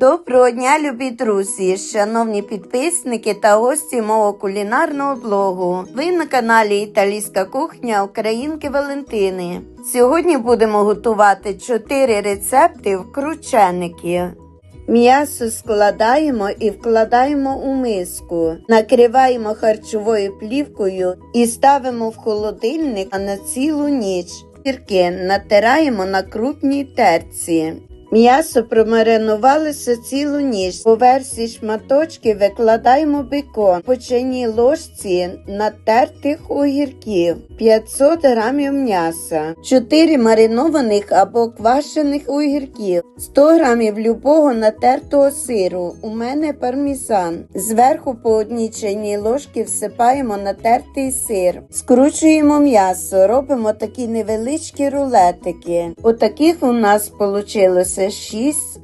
Доброго дня, любі друзі, шановні підписники та гості мого кулінарного блогу. Ви на каналі Італійська кухня Українки Валентини. Сьогодні будемо готувати 4 рецепти вкрученики. М'ясо складаємо і вкладаємо у миску, накриваємо харчовою плівкою і ставимо в холодильник на цілу ніч. Сірки натираємо на крупній терці. М'ясо промаринувалося цілу ніч. По версії шматочки викладаємо бекон по чайній ложці натертих огірків, 500 грамів м'яса, 4 маринованих або квашених огірків, 100 грамів любого натертого сиру. У мене пармізан. Зверху по одній чайній ложці всипаємо натертий сир, скручуємо м'ясо, робимо такі невеличкі рулетики. Отаких у нас вийшло X